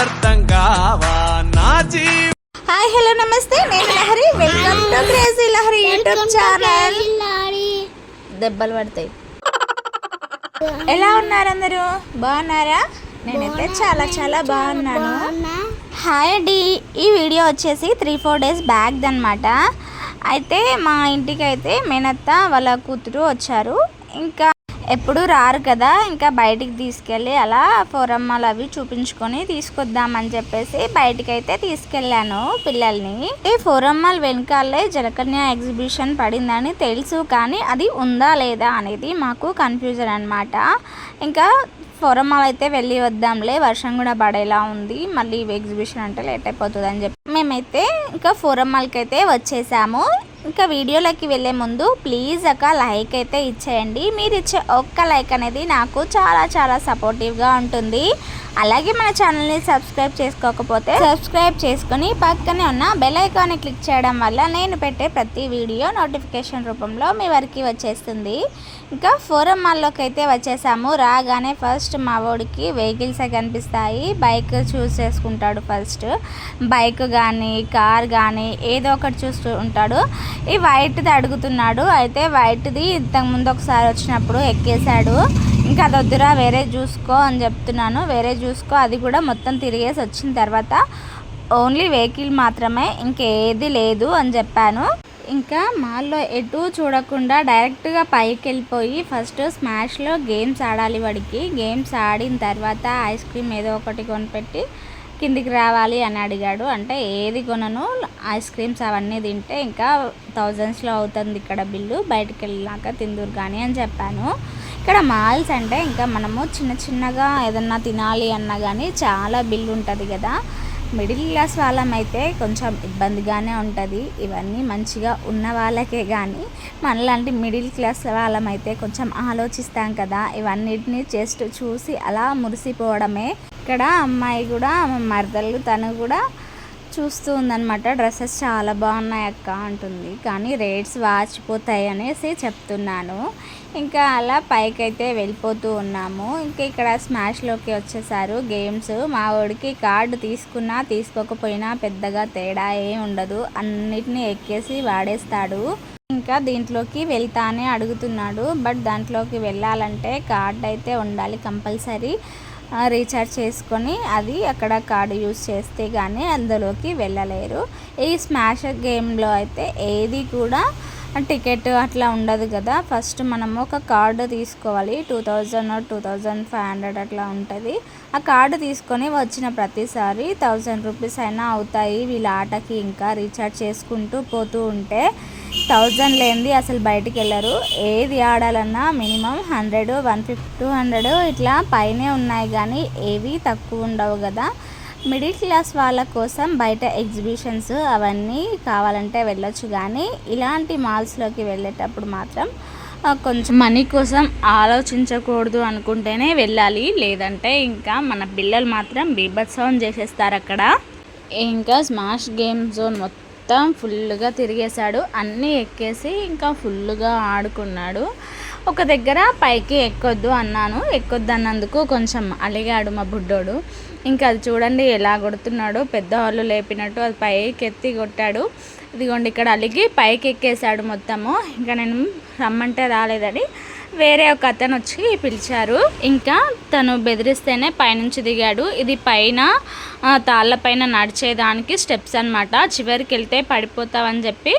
అర్థం కావా నా జీవ హాయ్ హలో నమస్తే. నేను Lahari. Welcome to crazy Lahari YouTube channel దెబ్బలు పడతాయి. ఎలా ఉన్నారు అందరూ? బాగున్నారా? నేనైతే చాలా చాలా బాగున్నాను. హాయ్ అండి. ఈ వీడియో వచ్చేసి త్రీ ఫోర్ డేస్ బ్యాక్ అనమాట అయితే మా ఇంటికి అయితే మేనత్త వాళ్ళ కూతురు వచ్చారు. ఇంకా ఎప్పుడు రారు కదా ఇంకా బయటికి తీసుకెళ్ళి అలా ఫోరమ్మలు అవి చూపించుకొని తీసుకొద్దామని చెప్పేసి బయటికి అయితే తీసుకెళ్ళాను పిల్లల్ని. ఈ ఫోరమ్మల్ వెనకాలే జలకన్య ఎగ్జిబిషన్ పడిందని తెలుసు కానీ అది ఉందా లేదా అనేది మాకు కన్ఫ్యూజన్ అనమాట ఇంకా ఫోరమ్మాల్ అయితే వెళ్ళి వద్దాంలే వర్షం కూడా పడేలా ఉంది మళ్ళీ ఎగ్జిబిషన్ అంటే లేట్ అయిపోతుంది అని చెప్పి మేమైతే ఇంకా ఫోరమ్మాల్కి అయితే వచ్చేసాము. ఇంకా వీడియోలోకి వెళ్ళే ముందు ప్లీజ్ ఒక లైక్ అయితే ఇచ్చేయండి. మీరు ఇచ్చే ఒక్క లైక్ అనేది నాకు చాలా చాలా సపోర్టివ్గా ఉంటుంది. అలాగే మన ఛానల్ని సబ్స్క్రైబ్ చేసుకోకపోతే సబ్స్క్రైబ్ చేసుకుని పక్కనే ఉన్న బెల్ ఐకాన్ని క్లిక్ చేయడం వల్ల నేను పెట్టే ప్రతి వీడియో నోటిఫికేషన్ రూపంలో మీ వరకు వచ్చేస్తుంది. ఇంకా ఫోరం మాల్లోకి అయితే వచ్చేసాము. రాగానే ఫస్ట్ మా వాడికి వెహికల్స్ కనిపిస్తాయి. బైక్ చూస్ చేసుకుంటాడు ఫస్ట్. బైక్ కానీ కార్ కానీ ఏదో ఒకటి చూస్తూ ఉంటాడు. ఈ వైట్ది అడుగుతున్నాడు. అయితే వైట్ది ఇంతకుముందు ఒకసారి వచ్చినప్పుడు ఎక్కేశాడు. ఇంకా అది వద్దురా వేరే చూసుకో అని చెప్తున్నాను. వేరే చూసుకో అది కూడా మొత్తం తిరిగేసి వచ్చిన తర్వాత ఓన్లీ వెహికల్ మాత్రమే ఇంకేది లేదు అని చెప్పాను. ఇంకా మాల్లో ఎటు చూడకుండా డైరెక్ట్గా పైకి వెళ్ళిపోయి ఫస్ట్ స్మాష్లో గేమ్స్ ఆడాలి వాడికి. గేమ్స్ ఆడిన తర్వాత ఐస్ క్రీమ్ ఏదో ఒకటి కొనిపెట్టి కిందికి రావాలి అని అడిగాడు. అంటే ఏది కొనను ఐస్ క్రీమ్స్ అవన్నీ తింటే ఇంకా థౌజండ్స్లో అవుతుంది ఇక్కడ బిల్లు బయటకు వెళ్ళినాక తిందురు కానీ అని చెప్పాను. ఇక్కడ మాల్స్ అంటే ఇంకా మనము చిన్న చిన్నగా ఏదన్నా తినాలి అన్నా కానీ చాలా బిల్లు ఉంటుంది కదా. మిడిల్ క్లాస్ వాళ్ళమైతే కొంచెం ఇబ్బందిగానే ఉంటుంది. ఇవన్నీ మంచిగా ఉన్న వాళ్ళకే కానీ మనలాంటి మిడిల్ క్లాస్ వాళ్ళమైతే కొంచెం ఆలోచిస్తాం కదా. ఇవన్నిటిని జస్ట్ చూసి అలా మురిసిపోవడమే. ఇక్కడ అమ్మాయి కూడా మరదలు తను కూడా చూస్తూ ఉందన్నమాట. డ్రెస్సెస్ చాలా బాగున్నాయి అక్క అంటుంది. కానీ రేట్స్ వాచిపోతాయి అనేసి చెప్తున్నాను. ఇంకా అలా పైకైతే వెళ్ళిపోతూ ఉన్నాము. ఇంకా ఇక్కడ స్మాష్లోకి వచ్చేసారు గేమ్స్. మా వాడికి కార్డు తీసుకున్నా తీసుకోకపోయినా పెద్దగా తేడా ఏం ఉండదు. అన్నిటినీ ఎక్కేసి వాడేస్తాడు. ఇంకా దీంట్లోకి వెళ్తానే అడుగుతున్నాడు. బట్ దాంట్లోకి వెళ్ళాలంటే కార్డ్ అయితే ఉండాలి కంపల్సరీ. రీఛార్జ్ చేసుకొని అది అక్కడ కార్డు యూజ్ చేస్తే కానీ అందులోకి వెళ్ళలేరు. ఈ స్మాష్ గేమ్లో అయితే ఏది కూడా టికెట్ అట్లా ఉండదు కదా. ఫస్ట్ మనము ఒక కార్డు తీసుకోవాలి. Two thousand two thousand five hundred అట్లా ఉంటుంది. ఆ కార్డు తీసుకొని వచ్చిన ప్రతిసారి థౌజండ్ రూపీస్ అయినా అవుతాయి. వీళ్ళ ఆటకి ఇంకా రీఛార్జ్ చేసుకుంటూ పోతూ ఉంటే థౌజండ్ లేనిది అసలు బయటికి వెళ్ళరు. ఏది ఆడాలన్నా minimum hundred one fifty two hundred ఇట్లా పైనే ఉన్నాయి. కానీ ఏవి తక్కువ ఉండవు కదా. మిడిల్ క్లాస్ వాళ్ళ కోసం బయట ఎగ్జిబిషన్స్ అవన్నీ కావాలంటే వెళ్ళొచ్చు కానీ ఇలాంటి మాల్స్లోకి వెళ్ళేటప్పుడు మాత్రం కొంచెం మనీ కోసం ఆలోచించకూడదు అనుకుంటేనే వెళ్ళాలి. లేదంటే ఇంకా మన పిల్లలు మాత్రం బీభత్సవం చేసేస్తారు అక్కడ. ఇంకా స్మాష్ గేమ్ జోన్ మొత్తం మొత్తం ఫుల్గా తిరిగేశాడు. అన్నీ ఎక్కేసి ఇంకా ఫుల్గా ఆడుకున్నాడు. ఒక దగ్గర పైకి ఎక్కొద్దు అన్నాను. ఎక్కొద్దు అన్నందుకు కొంచెం అలిగాడు మా బుడ్డోడు. ఇంకా అది చూడండి ఎలా కొడుతున్నాడో. పెద్దవాళ్ళు లేపినట్టు అది పైకి ఎత్తి కొట్టాడు. ఇదిగోండి ఇక్కడ అలిగి పైకి ఎక్కేసాడు మొత్తము. ఇంకా నేను రమ్మంటే రాలేదని వేరే ఒక అతను వచ్చి పిలిచారు. ఇంకా తను బెదిరిస్తేనే పైనుంచి దిగాడు. ఇది పైన తాళ్ళ పైన నడిచేదానికి స్టెప్స్ అనమాట చివరికి వెళ్తే పడిపోతావని చెప్పి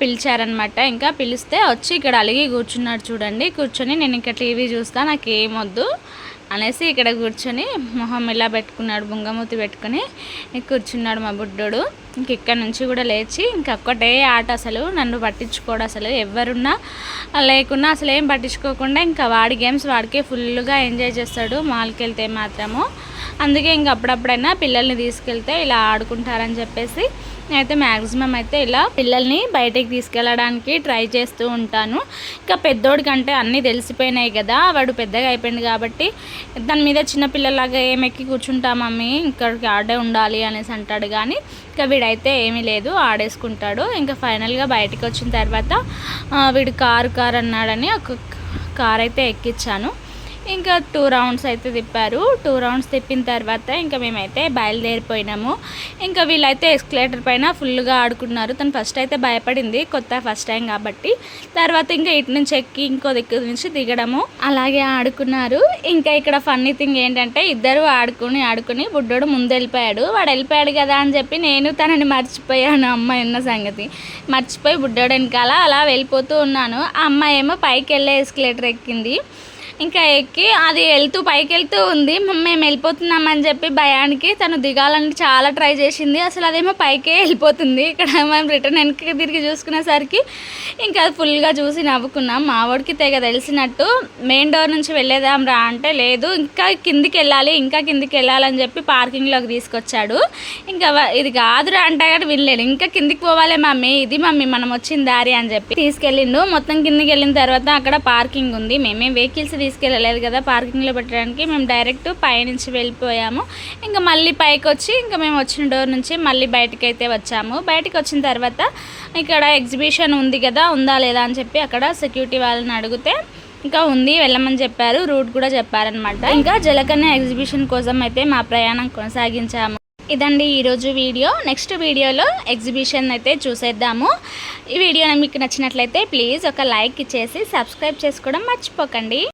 పిలిచారనమాట ఇంకా పిలిస్తే వచ్చి ఇక్కడ అలిగి కూర్చున్నాడు చూడండి. కూర్చొని నేను ఇంకా టీవీ చూస్తా నాకు ఏమొద్దు అనేసి ఇక్కడ కూర్చొని మొహం ఇలా పెట్టుకున్నాడు బుంగమూతి పెట్టుకుని కూర్చున్నాడు మా బుడ్డోడు. ఇంక ఇక్కడ నుంచి కూడా లేచి ఇంకొక్కటే ఆట అసలు. నన్ను పట్టించుకోడు అసలు ఎవరున్నా. లేకున్నా అసలు ఏం పట్టించుకోకుండా ఇంకా వాడి గేమ్స్ వాడికే ఫుల్గా ఎంజాయ్ చేస్తాడు మాల్కి వెళ్తే మాత్రము. అందుకే ఇంక అప్పుడప్పుడైనా పిల్లల్ని తీసుకెళ్తే ఇలా ఆడుకుంటారని చెప్పేసి నేనైతే మ్యాక్సిమం అయితే ఇలా పిల్లల్ని బయటికి తీసుకెళ్ళడానికి ట్రై చేస్తూ ఉంటాను. ఇంకా పెద్దోడికంటే అన్నీ తెలిసిపోయినాయి కదా వాడు పెద్దగా అయిపోయింది కాబట్టి దాని మీద చిన్నపిల్లలాగా ఏమెక్కి కూర్చుంటా మమ్మీ ఇక్కడికి ఆడే ఉండాలి అనేసి అంటాడు కానీ ఇంకా వీడైతే ఏమీ లేదు ఆడేసుకుంటాడు. ఇంకా ఫైనల్గా బయటకు వచ్చిన తర్వాత వీడు కారు కారు అన్నాడని ఒక కార్ అయితే ఎక్కించాను ఇంకా టూ రౌండ్స్ అయితే తిప్పారు. టూ రౌండ్స్ తిప్పిన తర్వాత ఇంకా మేమైతే బయలుదేరిపోయినాము. ఇంకా వీళ్ళైతే ఎస్కలేటర్ పైన ఫుల్గా ఆడుకున్నారు. తను ఫస్ట్ అయితే భయపడింది. కొత్త ఫస్ట్ టైం కాబట్టి. తర్వాత ఇంకా ఇటు నుంచి ఎక్కి ఇంకో దిక్కు నుంచి దిగడము. అలాగే ఆడుకున్నారు. ఇంకా ఇక్కడ ఫన్నీ థింగ్ ఏంటంటే ఇద్దరు ఆడుకుని ఆడుకుని బుడ్డోడు ముందు వెళ్ళిపోయాడు వాడు వెళ్ళిపోయాడు కదా అని చెప్పి నేను తనని మర్చిపోయాను. అమ్మాయి ఉన్న సంగతి. మర్చిపోయి బుడ్డోడు వెనకాల అలా వెళ్ళిపోతూ ఉన్నాను. ఆ అమ్మాయి ఏమో పైకి వెళ్ళే ఎస్కలేటర్ ఎక్కింది. ఇంకా ఎక్కి అది వెళ్తూ పైకి వెళ్తూ ఉంది. మేము మేము వెళ్ళిపోతున్నామని చెప్పి భయానికి తను దిగాలని చాలా ట్రై చేసింది. అసలు అదేమో పైకే వెళ్ళిపోతుంది. ఇక్కడ మేము రిటర్న్ వెనక్కి తిరిగి చూసుకునేసరికి ఇంకా అది ఫుల్గా చూసి నవ్వుకున్నాం. మా వాడికి తెగ తెలిసినట్టు మెయిన్ డోర్ నుంచి వెళ్ళేదాం రా అంటే లేదు. ఇంకా కిందికి వెళ్ళాలి ఇంకా కిందికి వెళ్ళాలని చెప్పి పార్కింగ్లోకి తీసుకొచ్చాడు. ఇంకా ఇది కాదురా అంటే కానీ వినలేడు ఇంకా కిందికి పోవాలి మమ్మీ ఇది మమ్మీ మనం వచ్చిన దారి అని చెప్పి తీసుకెళ్ళిండు. మొత్తం కిందికి వెళ్ళిన తర్వాత అక్కడ పార్కింగ్ ఉంది. మేమే వెహికల్స్ తీసుకెళ్ళలేదు కదా పార్కింగ్లో పెట్టడానికి. మేము డైరెక్ట్ పైనుంచి వెళ్ళిపోయాము. ఇంకా మళ్ళీ పైకి వచ్చి ఇంకా మేము వచ్చిన డోర్ నుంచి మళ్ళీ బయటకు అయితే వచ్చాము. బయటకు వచ్చిన తర్వాత ఇక్కడ ఎగ్జిబిషన్ ఉంది కదా ఉందా లేదా అని చెప్పి అక్కడ సెక్యూరిటీ వాళ్ళని అడిగితే ఇంకా ఉంది వెళ్ళమని చెప్పారు. రూట్ కూడా చెప్పారనమాట ఇంకా జలకన్య ఎగ్జిబిషన్ కోసం అయితే మా ప్రయాణం కొనసాగించాము. ఇదండి ఈరోజు వీడియో. నెక్స్ట్ వీడియోలో ఎగ్జిబిషన్ అయితే చూసేద్దాము. ఈ వీడియో మీకు నచ్చినట్లయితే ప్లీజ్ ఒక లైక్ ఇచ్చేసి సబ్స్క్రైబ్ చేసుకోవడం మర్చిపోకండి.